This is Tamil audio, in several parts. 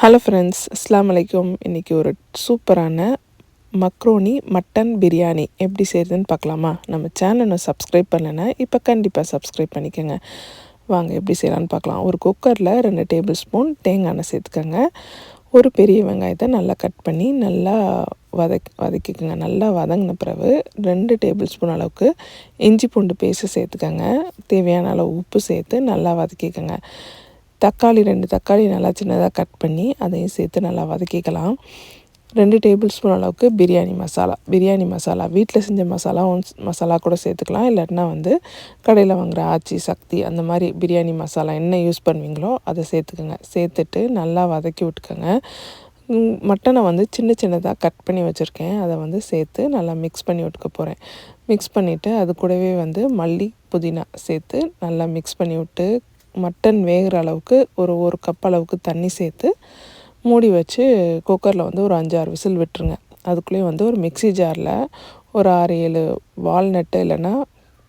ஹலோ ஃப்ரெண்ட்ஸ் அஸ்லாம் வலைக்கும் இன்றைக்கி ஒரு சூப்பரான மக்ரோனி மட்டன் பிரியாணி எப்படி செய்கிறதுன்னு பார்க்கலாமா? நம்ம சேனலை சப்ஸ்கிரைப் பண்ணலைன்னா இப்போ கண்டிப்பாக சப்ஸ்கிரைப் பண்ணிக்கோங்க. வாங்க எப்படி செய்யலான்னு பார்க்கலாம். ஒரு குக்கரில் ரெண்டு டேபிள் ஸ்பூன் தேங்காய் எண்ணெய் சேர்த்துக்கோங்க. ஒரு பெரிய வெங்காயத்தை நல்லா கட் பண்ணி நல்லா வதக் வதக்கிக்கோங்க. நல்லா வதங்கின பிறகு ரெண்டு டேபிள் ஸ்பூன் அளவுக்கு இஞ்சி பூண்டு பேஸ்ட்டு சேர்த்துக்கோங்க. தேவையான அளவு உப்பு சேர்த்து நல்லா வதக்கிக்கோங்க. தக்காளி ரெண்டு தக்காளி நல்லா சின்னதாக கட் பண்ணி அதையும் சேர்த்து நல்லா வதக்கிக்கலாம். ரெண்டு டேபிள் ஸ்பூன் அளவுக்கு பிரியாணி மசாலா. பிரியாணி மசாலா. வீட்டில் செஞ்ச மசாலா ஒன்ஸ் மசாலா கூட சேர்த்துக்கலாம். இல்லாட்டினா வந்து கடையில் வாங்குகிற ஆச்சி சக்தி அந்த மாதிரி பிரியாணி மசாலா என்ன யூஸ் பண்ணுவீங்களோ அதை சேர்த்துக்கோங்க. சேர்த்துட்டு நல்லா வதக்கி விட்டுக்கோங்க. மட்டனை வந்து சின்ன சின்னதாக கட் பண்ணி வச்சுருக்கேன். அதை வந்து சேர்த்து நல்லா மிக்ஸ் பண்ணி விட்டுக்க போகிறேன் மிக்ஸ் பண்ணிவிட்டு அது கூடவே வந்து மல்லி புதினா சேர்த்து நல்லா மிக்ஸ் பண்ணி விட்டு மட்டன் வேகிற அளவுக்கு ஒரு ஒரு கப் அளவுக்கு தண்ணி சேர்த்து மூடி வச்சு குக்கரில் வந்து ஒரு அஞ்சாறு விசில் விட்டுருங்க. அதுக்குள்ளேயே வந்து ஒரு மிக்சி ஜாரில் ஒரு ஆறு ஏழு வால்நட்டு இல்லைன்னா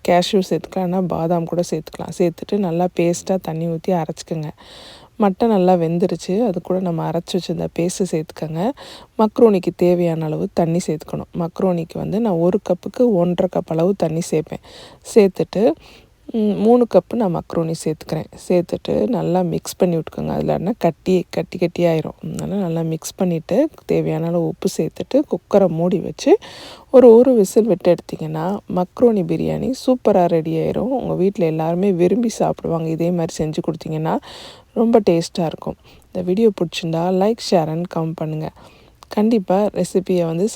கேஷ்யூ சேர்த்துக்கலாம் பாதாம் கூட சேர்த்துக்கலாம். சேர்த்துட்டு நல்லா பேஸ்ட்டாக தண்ணி ஊற்றி அரைச்சிக்கோங்க. மட்டன் நல்லா வெந்துருச்சு. அது கூட நம்ம அரைச்சி வச்சுருந்த பேஸ்ட்டு சேர்த்துக்கோங்க. மக்ரோனிக்கு தேவையான அளவு தண்ணி சேர்த்துக்கணும். மக்ரோனிக்கு வந்து நான் ஒரு கப்புக்கு ஒன்றரை கப் அளவு தண்ணி சேர்ப்பேன். சேர்த்துட்டு மூணு கப்பு நான் மக்ரோனி சேர்த்துக்கிறேன். சேர்த்துட்டு நல்லா மிக்ஸ் பண்ணி விட்டுக்கோங்க. அதில் கட்டி கட்டி கட்டி ஆயிரும். அதனால் நல்லா மிக்ஸ் பண்ணிவிட்டு தேவையான அளவு உப்பு சேர்த்துட்டு குக்கரை மூடி வச்சு ஒரு ஒரு விசில் விட்டு எடுத்திங்கன்னா மக்ரோனி பிரியாணி சூப்பராக ரெடி ஆயிரும். உங்கள் வீட்டில் எல்லாருமே விரும்பி சாப்பிடுவாங்க. இதே மாதிரி செஞ்சு கொடுத்தீங்கன்னா ரொம்ப டேஸ்ட்டாக இருக்கும். இந்த வீடியோ பிடிச்சிருந்தா லைக் ஷேர் அண்ட் கமெண்ட் பண்ணுங்கள் கண்டிப்பாக ரெசிபியை வந்து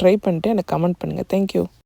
ட்ரை பண்ணிட்டு எனக்கு கமெண்ட் பண்ணுங்கள் தேங்க்யூ